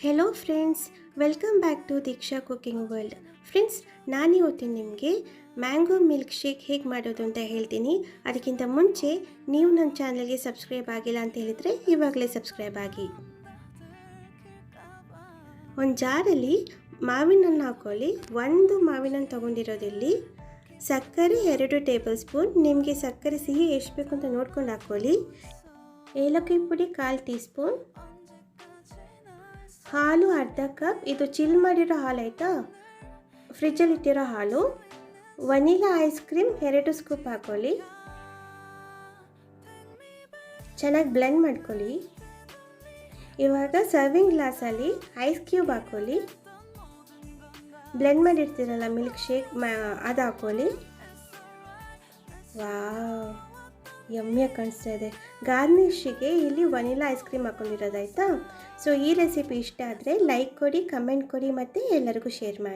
Hello friends welcome back to Deeksha cooking world friends ನಾನಿವತ್ತು ನಿಮಗೆ mango milk shake ಹೇಗೆ ಮಾಡೋದು ಅಂತ ಹೇಳ್ತೀನಿ. ಅದಕ್ಕಿಂತ ಮುಂಚೆ ನೀವು ನನ್ನ ಚಾನಲ್ಗೆ ಸಬ್ಸ್ಕ್ರೈಬ್ ಆಗಿಲ್ಲ ಅಂತ ಹೇಳಿದರೆ ಇವಾಗಲೇ ಸಬ್ಸ್ಕ್ರೈಬ್ ಆಗಿ. ಒಂದು ಜಾರಲ್ಲಿ ಮಾವಿನ ಹಣ್ಣು ಹಾಕ್ಕೊಳ್ಳಿ ಒಂದು ಮಾವಿನ ಹಣ್ಣು ತೊಗೊಂಡಿರೋದಿಲ್ಲಿ ಸಕ್ಕರೆ ಎರಡು ಟೇಬಲ್ ಸ್ಪೂನ್ ನಿಮಗೆ ಸಕ್ಕರೆ ಸಿಹಿ ಎಷ್ಟು ಬೇಕು ಅಂತ ನೋಡ್ಕೊಂಡು ಹಾಕ್ಕೊಳ್ಳಿ ಏಲಕ್ಕಿ ಪುಡಿ ಕಾಲು ಟೀ ಸ್ಪೂನ್ ಹಾಲು ಅರ್ಧ ಕಪ್, ಇದು ಚಿಲ್ ಮಾಡಿರೋ ಹಾಲು ಆಯಿತಾ? ಫ್ರಿಜ್ಜಲ್ಲಿ ಇಟ್ಟಿರೋ ಹಾಲು. ವನಿಲಾ ಐಸ್ ಕ್ರೀಮ್ ಎರಡು ಸ್ಕೂಪ್ ಹಾಕೊಳ್ಳಿ. ಚೆನ್ನಾಗಿ ಬ್ಲೆಂಡ್ ಮಾಡ್ಕೊಳ್ಳಿ. ಇವಾಗ ಸರ್ವಿಂಗ್ ಗ್ಲಾಸಲ್ಲಿ ಐಸ್ ಕ್ಯೂಬ್ ಹಾಕೊಳ್ಳಿ. ಬ್ಲೆಂಡ್ ಮಾಡಿರ್ತೀರಲ್ಲ ಮಿಲ್ಕ್ ಶೇಕ್ ಮಾ, ಅದು ಹಾಕೊಳ್ಳಿ. ವಾವ್ ಯಮ್ಮಿಯಾಗಿ ಕಾಣಿಸ್ತಾ ಇದೆ. ಗಾರ್ನಿಷಿಗೆ ಇಲ್ಲಿ ವನಿಲಾ ಐಸ್ ಕ್ರೀಮ್ ಹಾಕೊಂಡಿರೋದಾಯ್ತಾ ಸೊ ಈ ರೆಸಿಪಿ ಇಷ್ಟ ಆದರೆ ಲೈಕ್ ಕೊಡಿ ಕಮೆಂಟ್ ಕೊಡಿ ಮತ್ತು ಎಲ್ಲರಿಗೂ ಶೇರ್ ಮಾಡಿ.